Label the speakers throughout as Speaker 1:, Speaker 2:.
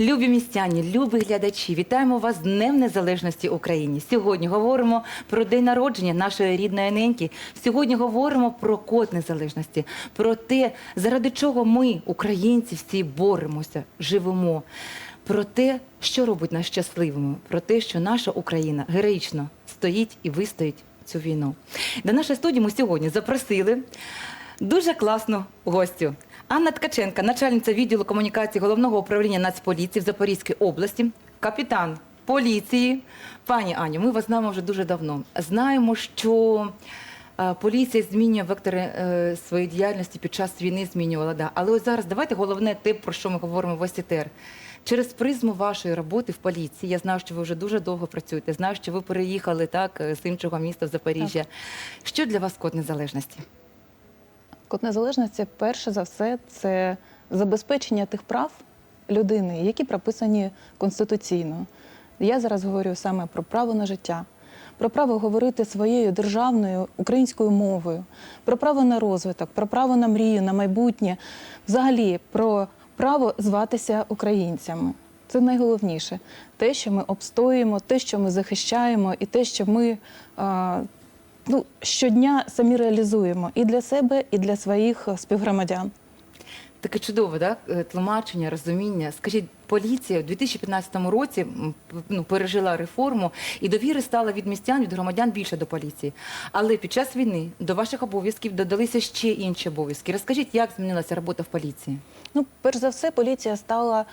Speaker 1: Любі містяні, любі глядачі, вітаємо вас з Днем Незалежності України. Сьогодні говоримо про день народження нашої рідної неньки. Сьогодні говоримо про код незалежності, про те, заради чого ми, українці, всі боремося, живемо. Про те, що робить нас щасливими, про те, що наша Україна героїчно стоїть і вистоїть цю війну. До нашої студії ми сьогодні запросили дуже класну гостю. Анна Ткаченка, начальниця відділу комунікації головного управління Нацполіції в Запорізькій області, капітан поліції. Пані Аню, ми вас знаємо вже дуже давно. Знаємо, що е, поліція змінює вектори е, своєї діяльності під час війни, змінювала. Да. Але ось зараз давайте головне те, про що ми говоримо в ОСІТЕР. Через призму вашої роботи в поліції, я знаю, що ви вже дуже довго працюєте. Знаю, що ви переїхали так з іншого міста в Запоріжжя. Що для вас код незалежності?
Speaker 2: Код незалежності, перше за все, це забезпечення тих прав людини, які прописані конституційно. Я зараз говорю саме про право на життя, про право говорити своєю державною українською мовою, про право на розвиток, про право на мрію, на майбутнє, взагалі про право зватися українцями. Це найголовніше. Те, що ми обстоюємо, те, що ми захищаємо, і те, що ми ну, щодня самі реалізуємо і для себе, і для своїх е, співгромадян.
Speaker 1: Таке чудове, да? е, тлумачення, розуміння. Скажіть, поліція у 2015 році ну, пережила реформу, і довіри стало від містян, від громадян більше до поліції. Але під час війни до ваших обов'язків додалися ще інші обов'язки. Розкажіть, як змінилася робота в поліції?
Speaker 2: Ну, перш за все, поліція стала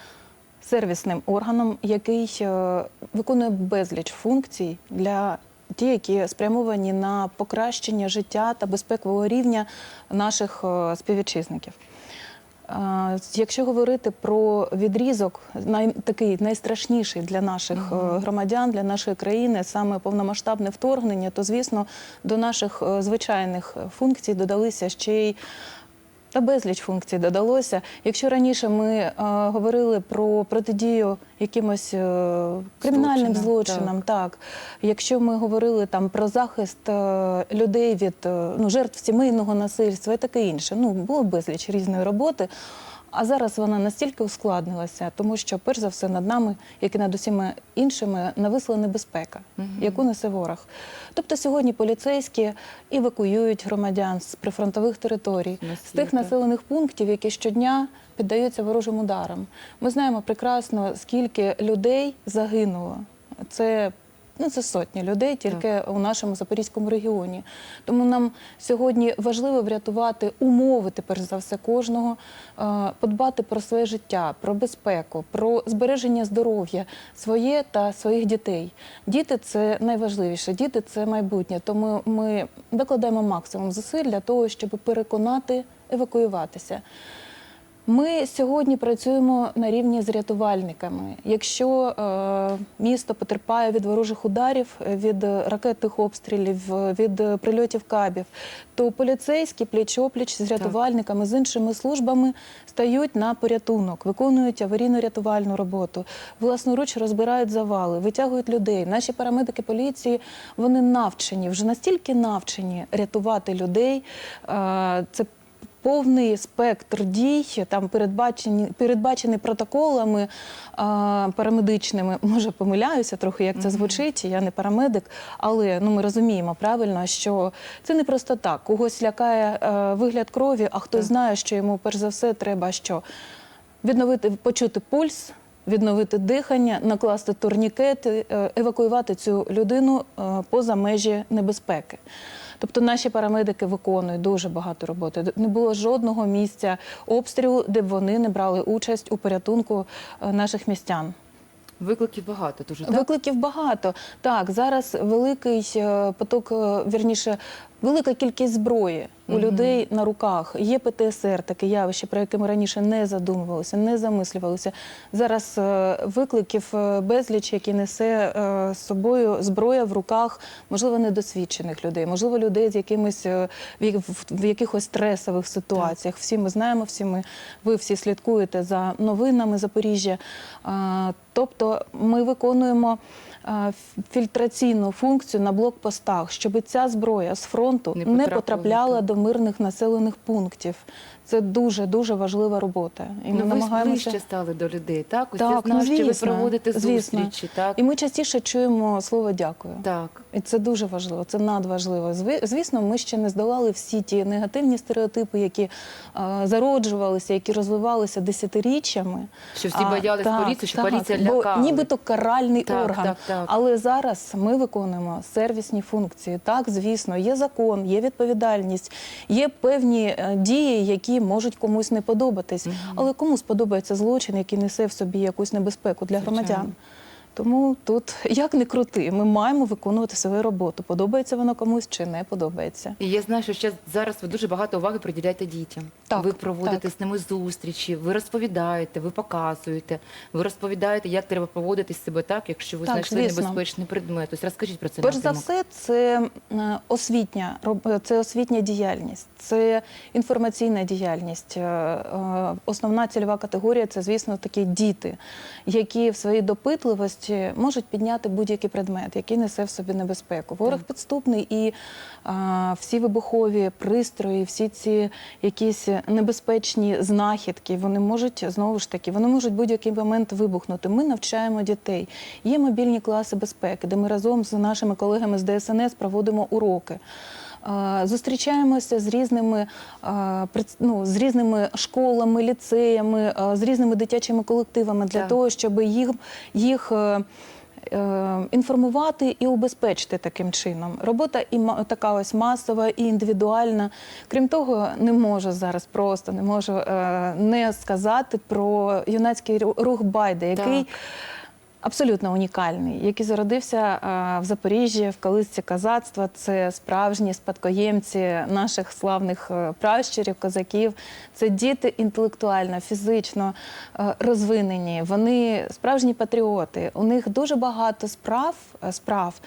Speaker 2: сервісним органом, який е, виконує безліч функцій для ті, які спрямовані на покращення життя та безпекового рівня наших е, співвітчизників. Е, Якщо говорити про відрізок, най, такий найстрашніший для наших е, громадян, для нашої країни, саме повномасштабне вторгнення, то звісно до наших звичайних функцій додалися ще й та безліч функцій додалося. Якщо раніше ми е, говорили про протидію якимось е, кримінальним
Speaker 1: Злочинам,
Speaker 2: так. так. якщо ми говорили там про захист е, людей від е, ну, жертв сімейного насильства і таке інше, ну було безліч різної роботи. А зараз вона настільки ускладнилася, тому що, перш за все, над нами, як і над усіма іншими, нависла небезпека, яку несе ворог. Тобто сьогодні поліцейські евакуюють громадян з прифронтових територій,
Speaker 1: На
Speaker 2: з тих населених пунктів, які щодня піддаються ворожим ударам. Ми знаємо прекрасно, скільки людей загинуло. Це Ну, це сотні людей тільки у нашому Запорізькому регіоні. Тому нам сьогодні важливо врятувати умови, тепер за все кожного, е, подбати про своє життя, про безпеку, про збереження здоров'я своє та своїх дітей. Діти це найважливіше, діти це майбутнє. Тому ми докладаємо максимум зусиль для того, щоб переконати евакуюватися. Ми сьогодні працюємо на рівні з рятувальниками. Якщо е, місто потерпає від ворожих ударів, від ракетних обстрілів, від прильотів кабів, то поліцейські пліч-опліч з рятувальниками, з іншими службами стають на порятунок, виконують аварійно-рятувальну роботу, власноруч розбирають завали, витягують людей. Наші парамедики поліції вони навчені, вже настільки навчені рятувати людей. Е, це повний спектр дій, там передбачені, передбачений протоколами а, парамедичними. Може, помиляюся трохи, як це звучить. Я не парамедик, але ну ми розуміємо правильно, що це не просто так. Когось лякає е, вигляд крові, а хтось знає, що йому перш за все треба що відновити, почути пульс. Відновити дихання, накласти турнікети, е, евакуювати цю людину е, поза межі небезпеки. Тобто наші парамедики виконують дуже багато роботи. Не було жодного місця обстрілу, де б вони не брали участь у порятунку е, наших містян.
Speaker 1: Викликів багато дуже так?
Speaker 2: Викликів багато. Так, зараз великий е, поток, е, вірніше, велика кількість зброї у людей на руках. Є ПТСР, таке явище, про яке ми раніше не задумувалися, не замислювалися. Зараз е, викликів е, безліч, які несе е, з собою зброя в руках, можливо, недосвідчених людей, можливо, людей з якимись е, в в- в якихось стресових ситуаціях. Всі ми знаємо, всі ми ви всі слідкуєте за новинами Запоріжжя. Тобто ми виконуємо фільтраційну функцію на блокпостах, щоб ця зброя з фронту
Speaker 1: Не
Speaker 2: не потрапляла до мирних населених пунктів. Це дуже дуже важлива робота. І ми
Speaker 1: ну,
Speaker 2: намагаємося
Speaker 1: ближче стали до людей, так? Ось
Speaker 2: Так,
Speaker 1: я знаю,
Speaker 2: ну,
Speaker 1: що ви проводите
Speaker 2: звісно.
Speaker 1: зустрічі, так?
Speaker 2: і ми частіше чуємо слово дякую.
Speaker 1: Так.
Speaker 2: І це дуже важливо, це надважливо. Звісно, ми ще не здолали всі ті негативні стереотипи, які е, зароджувалися, які розвивалися десятиріччями.
Speaker 1: Що всі
Speaker 2: А,
Speaker 1: боялись
Speaker 2: так,
Speaker 1: поліції, що
Speaker 2: так,
Speaker 1: поліція
Speaker 2: бо
Speaker 1: лякала.
Speaker 2: Нібито каральний
Speaker 1: Так,
Speaker 2: орган.
Speaker 1: так, так.
Speaker 2: Але зараз ми виконуємо сервісні функції. Так, звісно, є закон, є відповідальність, є певні е, дії, які можуть комусь не подобатись. Але кому сподобається злочин, який несе в собі якусь небезпеку для громадян? Тому тут як не крути, ми маємо виконувати свою роботу. Подобається воно комусь чи не подобається.
Speaker 1: І я знаю, що ще зараз ви дуже багато уваги приділяєте дітям.
Speaker 2: Так,
Speaker 1: ви проводите
Speaker 2: так.
Speaker 1: з ними зустрічі, ви розповідаєте, ви показуєте, ви розповідаєте, як треба поводити себе так, якщо ви
Speaker 2: Так,
Speaker 1: знайшли
Speaker 2: звісно.
Speaker 1: небезпечний предмет. Ось розкажіть про це
Speaker 2: Перш за все, це е, освітня це освітня діяльність, це інформаційна діяльність. Е, е, Основна цільова категорія це, звісно, такі діти, які в своїй допитливості можуть підняти будь-який предмет, який несе в собі небезпеку. Ворог підступний і е, всі вибухові пристрої, всі ці якісь небезпечні знахідки, вони можуть знову ж таки, вони можуть будь-який момент вибухнути. Ми навчаємо дітей. Є мобільні класи безпеки, де ми разом з нашими колегами з ДСНС проводимо уроки. Зустрічаємося з різними, ну, з різними школами, ліцеями, з різними дитячими колективами для
Speaker 1: Так.
Speaker 2: того, щоб їх, їх е, е, інформувати і убезпечити таким чином. Робота і така ось масова і індивідуальна. Крім того, не можу зараз просто не можу е, не сказати про юнацький рух Байде, який.
Speaker 1: Так.
Speaker 2: Абсолютно унікальний, який зародився е, в Запоріжжі в колисці казацтва. Це справжні спадкоємці наших славних е, пращурів, козаків. Це діти інтелектуально, фізично е, розвинені. Вони справжні патріоти. У них дуже багато справ, справ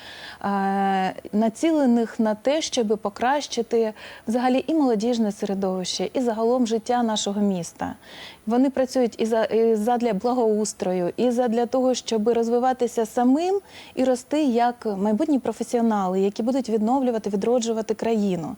Speaker 2: націлених на те, щоб покращити взагалі і молодіжне середовище, і загалом життя нашого міста. Вони працюють і за і задля благоустрою, і задля того, щоб розвиватися самим і рости як майбутні професіонали, які будуть відновлювати, відроджувати країну.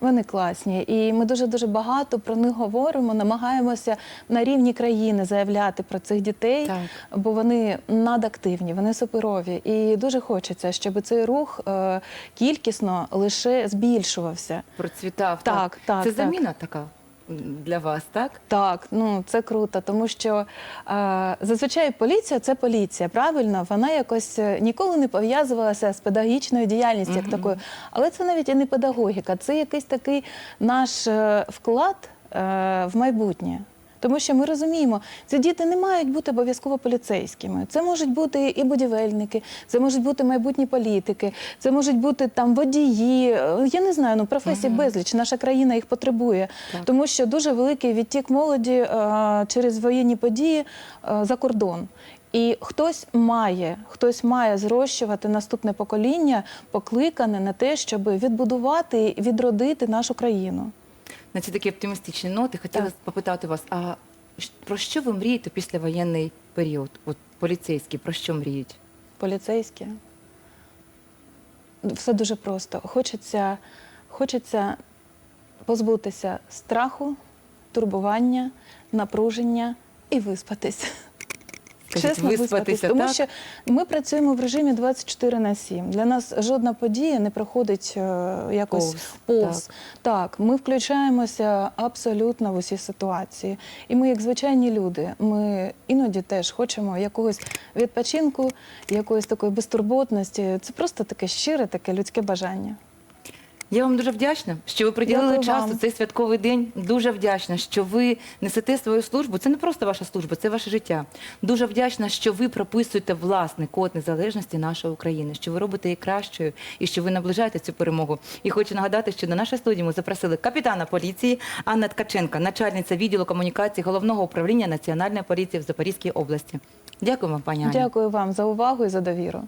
Speaker 2: Вони класні, і ми дуже дуже багато про них говоримо, намагаємося на рівні країни заявляти про цих дітей,
Speaker 1: Так.
Speaker 2: бо вони надактивні, вони суперові. І дуже хочеться, щоб цей рух е, кількісно лише збільшувався.
Speaker 1: Процвітав.
Speaker 2: Так, так,
Speaker 1: Це
Speaker 2: так.
Speaker 1: заміна така для вас, так?
Speaker 2: Так, ну це круто, тому що е, зазвичай поліція це поліція, правильно? Вона якось е, ніколи не пов'язувалася з педагогічною діяльністю як такою. Але це навіть і не педагогіка, це якийсь такий наш е, вклад е, в майбутнє. Тому що ми розуміємо, ці діти не мають бути обов'язково поліцейськими. Це можуть бути і будівельники, це можуть бути майбутні політики, це можуть бути там водії. е, Я не знаю, ну професій безліч. Наша країна їх потребує,
Speaker 1: Так.
Speaker 2: тому що дуже великий відтік молоді е, через воєнні події е, за кордон. І хтось має, хтось має зрощувати наступне покоління, покликане на те, щоб відбудувати і відродити нашу країну.
Speaker 1: На ці такі оптимістичні ноти хотіла
Speaker 2: Так.
Speaker 1: попитати вас, а про що ви мрієте післявоєнний період? От поліцейські, про що мріють?
Speaker 2: поліцейські. Все дуже просто. Хочеться, хочеться позбутися страху, турбування, напруження і виспатись.
Speaker 1: Скажіть, виспатися,
Speaker 2: тому
Speaker 1: так?
Speaker 2: що ми працюємо в режимі 24 на 7. Для нас жодна подія не проходить е, якось
Speaker 1: Повз,
Speaker 2: повз. Так. ми включаємося абсолютно в усі ситуації. І ми, як звичайні люди, ми іноді теж хочемо якогось відпочинку, якоїсь такої безтурботності. Це просто таке щире, таке людське бажання.
Speaker 1: Я вам дуже вдячна, що ви приділили час у цей святковий день. Дуже вдячна, що ви несете свою службу. Це не просто ваша служба, це ваше життя. Дуже вдячна, що ви прописуєте власний код незалежності нашої України, що ви робите її кращою і що ви наближаєте цю перемогу. І хочу нагадати, що до нашої студії ми запросили капітана поліції Анна Ткаченка, начальниця відділу комунікації головного управління Національної поліції в Запорізькій області. Дякую вам, пані Аня.
Speaker 2: Дякую вам за увагу і за довіру.